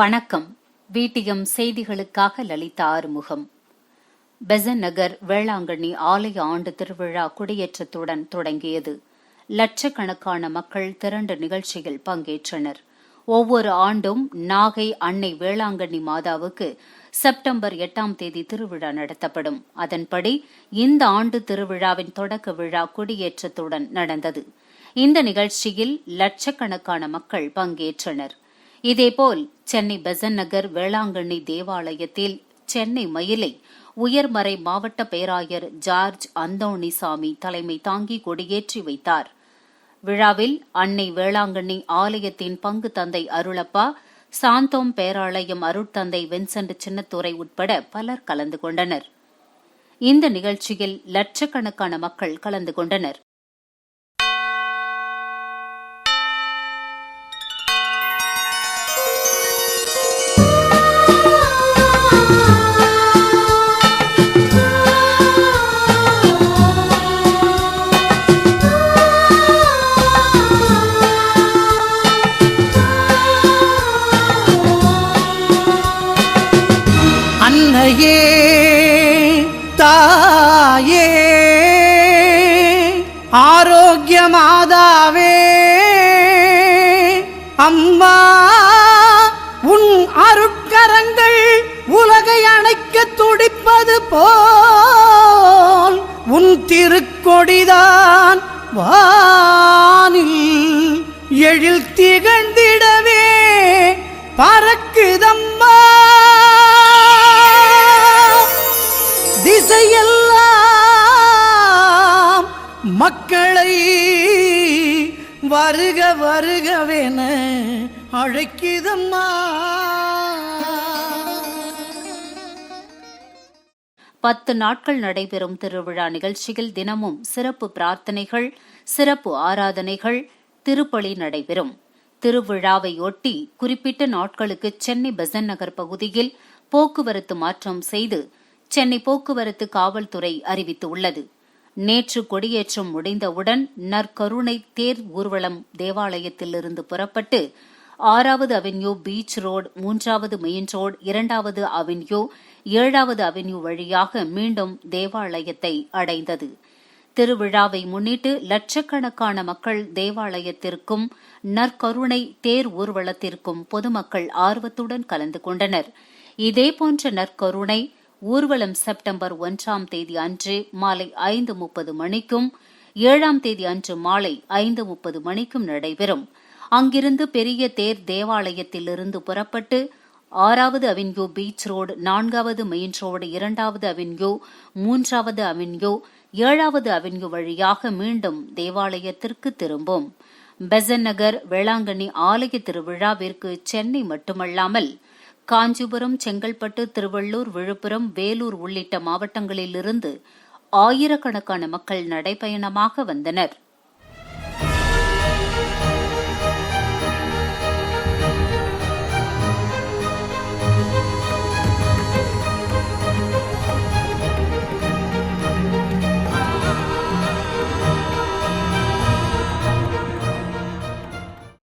வணக்கம். வீட்டியம் செய்திகளுக்காக லலிதா ஆறுமுகம். பெசன் நகர் வேளாங்கண்ணி ஆலய ஆண்டு திருவிழா குடியேற்றத்துடன் தொடங்கியது. லட்சக்கணக்கான மக்கள் திரண்டு நிகழ்ச்சியில் பங்கேற்றனர். ஒவ்வொரு ஆண்டும் நாகை அன்னை வேளாங்கண்ணி மாதாவுக்கு செப்டம்பர் எட்டாம் தேதி திருவிழா நடத்தப்படும். அதன்படி இந்த ஆண்டு திருவிழாவின் தொடக்க விழா குடியேற்றத்துடன் நடந்தது. இந்த நிகழ்ச்சியில் லட்சக்கணக்கான மக்கள் பங்கேற்றனர். இதேபோல் சென்னை பெசன் நகர் வேளாங்கண்ணி தேவாலயத்தில் சென்னை மயிலை உயர்மறை மாவட்ட பேராயர் ஜார்ஜ் அந்தோணிசாமி தலைமை தாங்கி கொடியேற்றி வைத்தார். விழாவில் அன்னை வேளாங்கண்ணி ஆலயத்தின் பங்கு தந்தை அருளப்பா சாந்தோம் பேராலயம் அருட்தந்தை வின்சென்ட் சின்னத்துறை உட்பட பலர் கலந்து கொண்டனர். இந்த நிகழ்ச்சியில் லட்சக்கணக்கான மக்கள் கலந்து கொண்டனர். அன்னையே தாயே ஆரோக்கிய மாதாவே அம்மா உன் அருட்கரங்கள் உலகை அணைக்க துடிப்பது போல் உன் திருக்கொடிதான் வானில் எழில் திகழ்ந்து மக்களை வருக வருகவென அழைக்கிதம்மா. பத்து நாட்கள் நடைபெறும் திருவிழா நிகழ்ச்சியில் தினமும் சிறப்பு பிரார்த்தனைகள் சிறப்பு ஆராதனைகள் திருப்பலி நடைபெறும். திருவிழாவையொட்டி குறிப்பிட்ட நாட்களுக்கு சென்னை பெசன் நகர் பகுதியில் போக்குவரத்து மாற்றம் செய்து சென்னை போக்குவரத்து காவல்துறை அறிவித்துள்ளது. நேற்று கொடியேற்றம் முடிந்தவுடன் நற்கருணை தேர் ஊர்வலம் தேவாலயத்திலிருந்து புறப்பட்டு ஆறாவது அவென்யூ பீச் ரோடு மூன்றாவது மெயின் ரோடு இரண்டாவது அவென்யூ ஏழாவது அவென்யூ வழியாக மீண்டும் தேவாலயத்தை அடைந்தது. திருவிழாவை முன்னிட்டு லட்சக்கணக்கான மக்கள் தேவாலயத்திற்கும் நற்கருணை தேர் ஊர்வலத்திற்கும் பொதுமக்கள் ஆர்வத்துடன் கலந்து கொண்டனர். இதேபோன்ற நற்கருணை ஊர்வலம் செப்டம்பர் ஒன்றாம் தேதி அன்று மாலை ஐந்து முப்பது மணிக்கும் ஏழாம் தேதி அன்று மாலை ஐந்து முப்பது மணிக்கும் நடைபெறும். அங்கிருந்து பெரிய தேர் தேவாலயத்திலிருந்து புறப்பட்டு ஆறாவது அவென்யூ பீச் ரோடு நான்காவது மெயின் ரோடு இரண்டாவது அவென்யூ மூன்றாவது அவென்யூ ஏழாவது அவென்யூ வழியாக மீண்டும் தேவாலயத்திற்கு திரும்பும். பெசன் நகர் வேளாங்கண்ணி ஆலய திருவிழாவிற்கு சென்னை மட்டுமல்லாமல் காஞ்சிபுரம் செங்கல்பட்டு திருவள்ளூர் விழுப்புரம் வேலூர் உள்ளிட்ட மாவட்டங்களிலிருந்து ஆயிரக்கணக்கான மக்கள் நடைபயணமாக வந்தனர்.